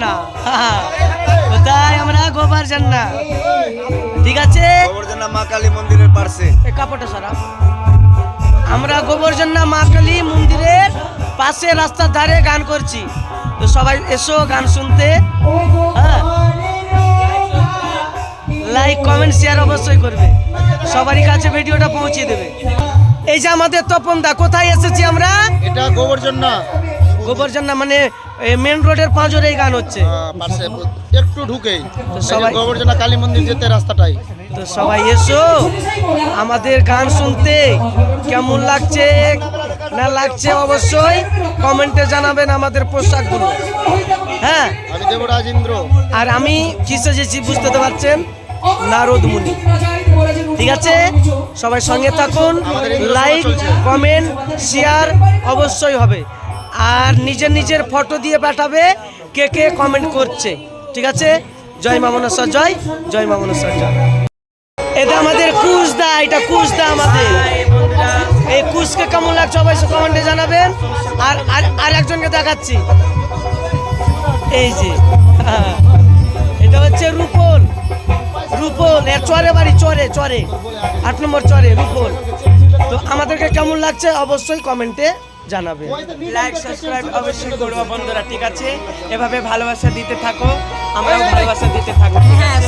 জান্না কোথায় আমরা? গোবর জান্না। ঠিক আছে? মা কালী মন্দিরের পাশে এই কাপড়টা সারা আমরা গোবর্জন্না মা কালী মন্দিরের পাশে রাস্তার ধারে গান করছি। তো সবাই এসো গান শুনতে। হ্যাঁ। লাইক কমেন্ট শেয়ার অবশ্যই করবে। সবারই কাছে ভিডিওটা পৌঁছে দেবে। এই যে আমাদের তপন দা কোথায় এসেছি আমরা? এটা গোবর্জনা গোবর্জন্না মানে মেন রোডের পাঁচরে এই গান হচ্ছে। পাশে একটু ঢুকেই। সবাই- গোবর্জনা কালী মন্দির যেতে রাস্তাটাই। তো সবাই এসো আমাদের গান শুনতে। কেমন লাগছে? না লাগছে অবশ্যই কমেন্টে জানাবেন আমাদের পোশাকগুলো। হ্যাঁ। আমি দেবরাজ ইন্দ্র আর আমি কি সেজেছি বুঝতে তো পারছেন? নারদ মুনি। ঠিক আছে? সবাই সঙ্গে থাকুন। লাইক কমেন্ট শেয়ার অবশ্যই হবে। আর নিজের নিজের ফটো দিয়ে পাঠাবে, কে কে কমেন্ট করছে। ঠিক আছে? জয় মামনেশ্বর জয় জয় মামনেশ্বর জয়। এটা আমাদের কুশদা, এটা কুশদা আমাদের। এই কুশকে কেমন লাগছে অবশ্যই কমেন্টে জানাবেন। আর আর একজনকে দেখাচ্ছি। এই যে। এটা হচ্ছে রূপল। রূপল, এর চরে বাড়ি, চরে চরে। আট নম্বর চরে, রূপল। তো আমাদেরকে কেমন লাগছে অবশ্যই কমেন্টে জানাবে লাইক সাবস্ক্রাইব অবশ্যই করব বন্ধুরা ঠিক আছে? এভাবে ভালোবাসা দিতে থাকো আমরাও ভালোবাসা দিতে থাকো। হ্যাঁ